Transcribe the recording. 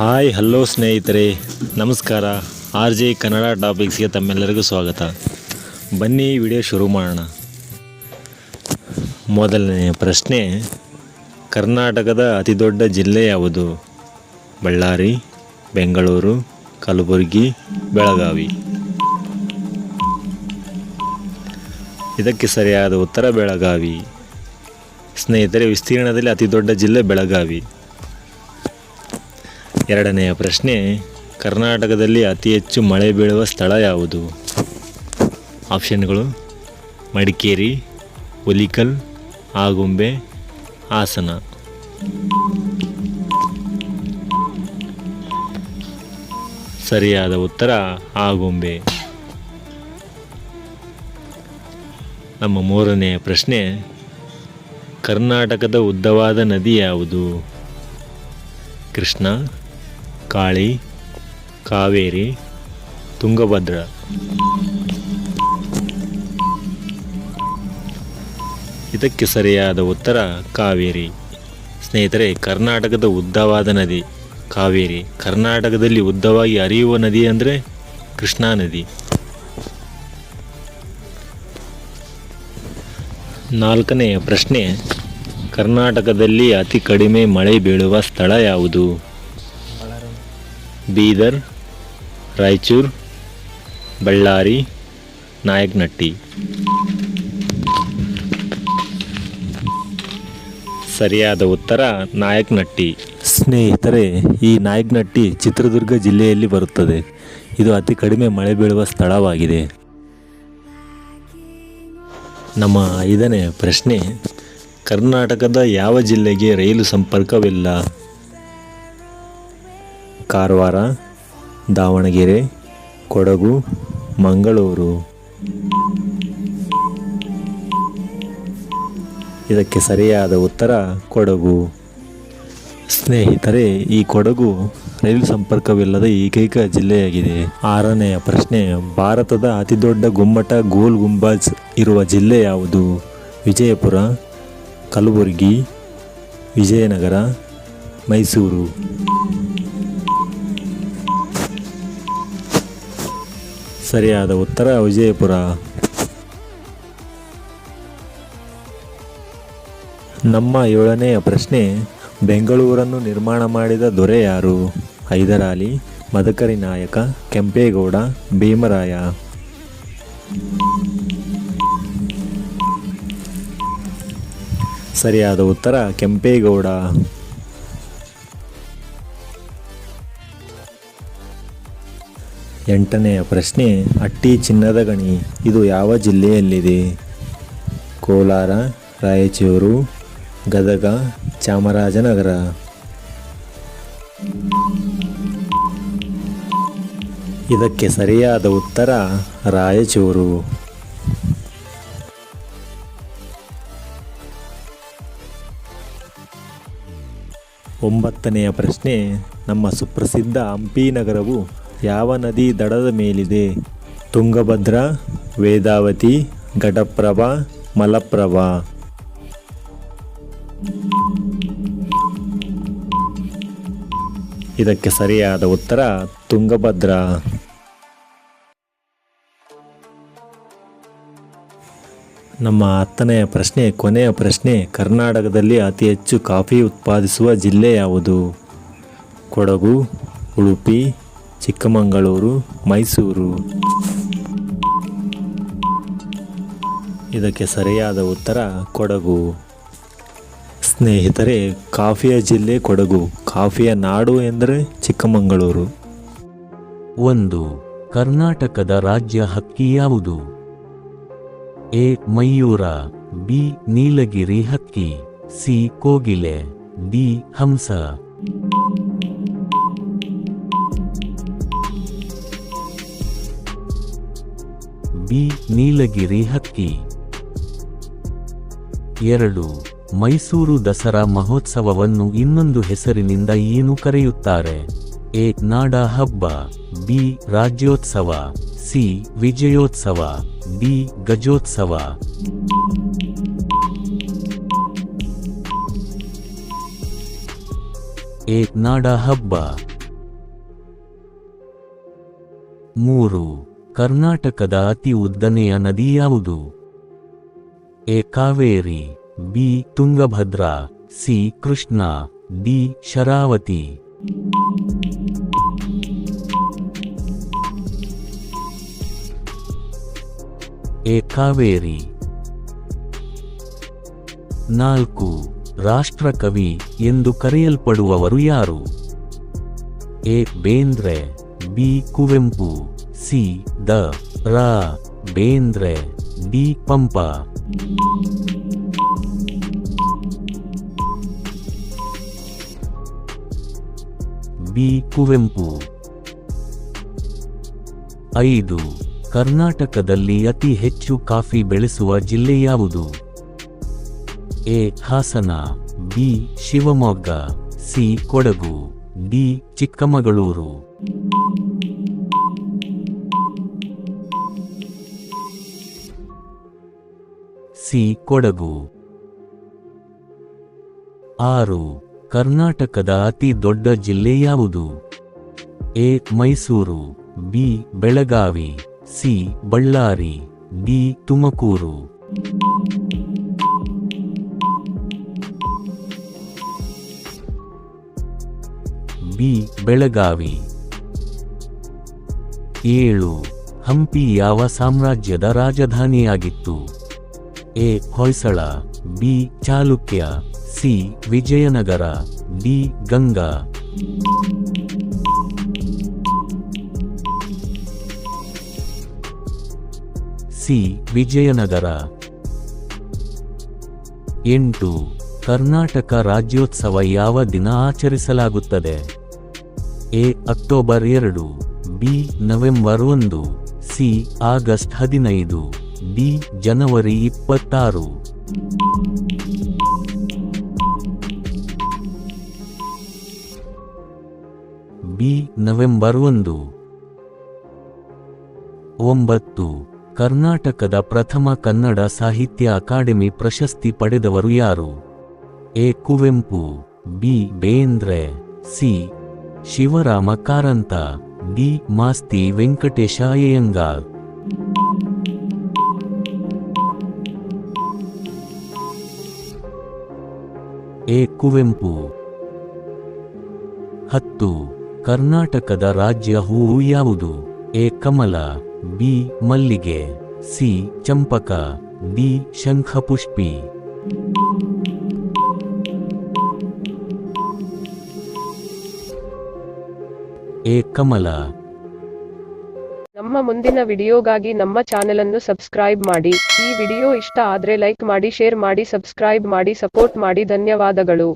Hi, hello ಸ್ನೇಹಿತರೆ. ನಮಸ್ಕಾರ. R J Kannada ಟಾಪಿಕ್ಸ್ಗೆ ತಮ್ಮೆಲ್ಲರಿಗೂ ಸ್ವಾಗತ. ಬನ್ನಿ, ವಿಡಿಯೋ ಶುರು ಮಾಡೋಣ. ಮೊದಲನೇ ಪ್ರಶ್ನೆ. ಕರ್ನಾಟಕದ ಅತಿದೊಡ್ಡ ಜಿಲ್ಲೆ ಯಾವುದು? ಬಳ್ಳಾರಿ, ಬೆಂಗಳೂರು, ಕಲಬುರಗಿ, ಬೆಳಗಾವಿ. ಇದಕ್ಕೆ ಸರಿಯಾದ ಉತ್ತರ ಬೆಳಗಾವಿ. ಸ್ನೇಹಿತರೆ, ವಿಸ್ತೀರ್ಣದಲ್ಲಿ ಅತಿದೊಡ್ಡ ಜಿಲ್ಲೆ ಬೆಳಗಾವಿ. ಎರಡನೆಯ ಪ್ರಶ್ನೆ, ಕರ್ನಾಟಕದಲ್ಲಿ ಅತಿ ಹೆಚ್ಚು ಮಳೆ ಬೀಳುವ ಸ್ಥಳ ಯಾವುದು? ಆಪ್ಷನ್ಗಳು, ಮಡಿಕೇರಿ ಒಲಿಕಲ್ ಆಗುಂಬೆ, ಹಾಸನ. ಸರಿಯಾದ ಉತ್ತರ, ಆಗುಂಬೆ. ನಮ್ಮ ಮೂರನೆಯ ಪ್ರಶ್ನೆ, ಕರ್ನಾಟಕದ ಉದ್ದವಾದ ನದಿ ಯಾವುದು? ಕೃಷ್ಣ ಕಾಳಿ, ಕಾವೇರಿ, ತುಂಗಭದ್ರ. ಇದಕ್ಕೆ ಸರಿಯಾದ ಉತ್ತರ ಕಾವೇರಿ. ಸ್ನೇಹಿತರೆ, ಕರ್ನಾಟಕದ ಉದ್ದವಾದ ನದಿ. ಕಾವೇರಿ, ಕರ್ನಾಟಕದಲ್ಲಿ ಉದ್ದವಾಗಿ ಹರಿಯುವ ನದಿ ಅಂದರೆ ಕೃಷ್ಣಾ ನದಿ. ನಾಲ್ಕನೆಯ ಪ್ರಶ್ನೆ, ಕರ್ನಾಟಕದಲ್ಲಿ ಅತಿ ಕಡಿಮೆ ಮಳೆ ಬೀಳುವ ಸ್ಥಳ ಯಾವುದು? ಬೀದರ್, ರಾಯಚೂರು, ಬಳ್ಳಾರಿ, ನಾಯಕನಟ್ಟಿ. ಸರಿಯಾದ ಉತ್ತರ ನಾಯಕನಟ್ಟಿ. ಸ್ನೇಹಿತರೆ, ಈ ನಾಯಕನಟ್ಟಿ ಚಿತ್ರದುರ್ಗ ಜಿಲ್ಲೆಯಲ್ಲಿ ಬರುತ್ತದೆ. ಇದು ಅತಿ ಕಡಿಮೆ ಮಳೆ ಬೀಳುವ ಸ್ಥಳವಾಗಿದೆ. ನಮ್ಮ ಐದನೇ ಪ್ರಶ್ನೆ, ಕರ್ನಾಟಕದ ಯಾವ ಜಿಲ್ಲೆಗೆ ರೈಲು ಸಂಪರ್ಕವಿಲ್ಲ? ಕಾರವಾರ, ದಾವಣಗೆರೆ, ಕೊಡಗು, ಮಂಗಳೂರು. ಇದಕ್ಕೆ ಸರಿಯಾದ ಉತ್ತರ ಕೊಡಗು. ಸ್ನೇಹಿತರೆ, ಈ ಕೊಡಗು ರೈಲು ಸಂಪರ್ಕವಿಲ್ಲದ ಏಕೈಕ ಜಿಲ್ಲೆಯಾಗಿದೆ. ಆರನೆಯ ಪ್ರಶ್ನೆ, ಭಾರತದ ಅತಿದೊಡ್ಡ ಗುಮ್ಮಟ ಗೋಲ್ ಗುಂಬಾಜ್ ಇರುವ ಜಿಲ್ಲೆ ಯಾವುದು? ವಿಜಯಪುರ, ಕಲಬುರಗಿ, ವಿಜಯನಗರ, ಮೈಸೂರು. ಸರಿಯಾದ ಉತ್ತರ, ವಿಜಯಪುರ. ನಮ್ಮ ಏಳನೆಯ ಪ್ರಶ್ನೆ, ಬೆಂಗಳೂರನ್ನು ನಿರ್ಮಾಣ ಮಾಡಿದ ದೊರೆ ಯಾರು? ಹೈದರಾಲಿ, ಮದಕರಿ ನಾಯಕ, ಕೆಂಪೇಗೌಡ, ಭೀಮರಾಯ. ಸರಿಯಾದ ಉತ್ತರ, ಕೆಂಪೇಗೌಡ. ಎಂಟನೆಯ ಪ್ರಶ್ನೆ, ಅಟ್ಟಿ ಚಿನ್ನದ ಗಣಿ, ಇದು ಯಾವ ಜಿಲ್ಲೆಯಲ್ಲಿದೆ? ಕೋಲಾರ, ರಾಯಚೂರು, ಗದಗ, ಚಾಮರಾಜನಗರ. ಇದಕ್ಕೆ ಸರಿಯಾದ ಉತ್ತರ, ರಾಯಚೂರು. ಒಂಬತ್ತನೆಯ ಪ್ರಶ್ನೆ, ನಮ್ಮ ಸುಪ್ರಸಿದ್ಧ ಹಂಪಿ ನಗರವು ಯಾವ ನದಿ ದಡದ ಮೇಲಿದೆ? ತುಂಗಭದ್ರಾ, ವೇದಾವತಿ, ಘಟಪ್ರಭಾ, ಮಲಪ್ರಭಾ. ಇದಕ್ಕೆ ಸರಿಯಾದ ಉತ್ತರ ತುಂಗಭದ್ರಾ. ನಮ್ಮ ಹತ್ತನೆಯ ಪ್ರಶ್ನೆ, ಕೊನೆಯ ಪ್ರಶ್ನೆ, ಕರ್ನಾಟಕದಲ್ಲಿ ಅತಿ ಹೆಚ್ಚು ಕಾಫಿ ಉತ್ಪಾದಿಸುವ ಜಿಲ್ಲೆ ಯಾವುದು? ಕೊಡಗು, ಉಡುಪಿ ಚಿಕ್ಕಮಗಳೂರು, ಮೈಸೂರು. ಇದಕ್ಕೆ ಸರಿಯಾದ ಉತ್ತರ ಕೊಡಗು. ಸ್ನೇಹಿತರೆ, ಕಾಫಿಯ ಜಿಲ್ಲೆ ಕೊಡಗು. ಕಾಫಿಯ ನಾಡು ಎಂದರೆ ಚಿಕ್ಕಮಗಳೂರು. ಒಂದು, ಕರ್ನಾಟಕದ ರಾಜ್ಯ ಹಕ್ಕಿ ಯಾವುದು? ಎ, ಮಯೂರ. ಬಿ, ನೀಲಗಿರಿ ಹಕ್ಕಿ. ಸಿ, ಕೋಗಿಲೆ. ಡಿ, ಹಂಸ. ಬಿ ನೀಲಗಿರಿ ಹಕ್ಕಿ. ಎರಡು. ಮೈಸೂರು ದಸರಾ ಮಹೋತ್ಸವವನ್ನು ಇನ್ನೊಂದು ಹೆಸರಿನಿಂದ ಏನು ಕರೆಯುತ್ತಾರೆ? ಎ. ನಾಡ ಹಬ್ಬ. ಬಿ. ರಾಜ್ಯೋತ್ಸವ. ಸಿ. ವಿಜಯೋತ್ಸವ. ಡಿ. ಗಜೋತ್ಸವ. ಎ. ನಾಡ ಹಬ್ಬ. ಮೂರು. ಕರ್ನಾಟಕದ ಅತಿ ಉದ್ದನೆಯ ನದಿ ಯಾವುದು? A. Kaveri, B. Tungabhadra, C. Krishna, D. Sharavathi. A. Kaveri. ನಾಲ್ಕು, ರಾಷ್ಟ್ರಕವಿ ಎಂದು ಕರೆಯಲ್ಪಡುವವರು ಯಾರು? A. Bendre, B. Kuvempu. C Da Ra Bendre D Pampa. B Kuvempu. ಐದು, ಕರ್ನಾಟಕದಲ್ಲಿ ಅತಿ ಹೆಚ್ಚು ಕಾಫಿ ಬೆಳೆಸುವ ಜಿಲ್ಲೆ ಯಾವುದು? A, Hassan, B, Shivamogga, C, Kodagu, D, Chikkamagaluru. C Kodagu. ಆರು, ಕರ್ನಾಟಕದ ಅತಿ ದೊಡ್ಡ ಜಿಲ್ಲೆ ಯಾವುದು? A, Mysuru, B, Belagavi, C, Ballari, D, Tumakuru. B, Belagavi. ಏಳು ಹಂಪಿ ಯಾವ ಸಾಮ್ರಾಜ್ಯದ ರಾಜಧಾನಿಯಾಗಿತ್ತು. A Hoysala, B Chalukya, C Vijayanagara, D Ganga. C Vijayanagara. ಎಂಟು, ಕರ್ನಾಟಕ ರಾಜ್ಯೋತ್ಸವ ಯಾವ ದಿನ ಆಚರಿಸಲಾಗುತ್ತದೆ? ಎ ಅಕ್ಟೋಬರ್ ಎರಡು, ಬಿ ನವೆಂಬರ್ ಒಂದು, ಸಿ ಆಗಸ್ಟ್ ಹದಿನೈದು. ಡಿ ಜನವರಿ ಇಪ್ಪತ್ತಾರು. ಬಿ, ನವೆಂಬರ್ ಒಂದು. ಒಂಬತ್ತು, ಕರ್ನಾಟಕದ ಪ್ರಥಮ ಕನ್ನಡ ಸಾಹಿತ್ಯ ಅಕಾಡೆಮಿ ಪ್ರಶಸ್ತಿ ಪಡೆದವರು ಯಾರು? A, Kuvempu, B, Bendre, C, Shivarama Karanth, D, Masti Venkatesha Iyengar. A Kuvempu ಹತ್ತು, ಕರ್ನಾಟಕದ ರಾಜ್ಯ ಹೂವು ಯಾವುದು? ಎ, ಕಮಲ, ಬಿ, ಮಲ್ಲಿಗೆ, ಸಿ, ಚಂಪಕ, ಡಿ, ಶಂಖಪುಷ್ಪಿ. ಎ, ಕಮಲ ನಮ್ಮ ಮುಂದಿನ ವಿಡಿಯೋಗಾಗಿ ನಮ್ಮ ಚಾನೆಲ್ ಅನ್ನು ಸಬ್ಸ್ಕ್ರೈಬ್ ಮಾಡಿ. ಈ ವಿಡಿಯೋ ಇಷ್ಟ ಆದ್ರೆ ಲೈಕ್ ಮಾಡಿ, ಶೇರ್ ಮಾಡಿ, ಸಬ್ಸ್ಕ್ರೈಬ್ ಮಾಡಿ, ಸಪೋರ್ಟ್ ಮಾಡಿ. ಧನ್ಯವಾದಗಳು.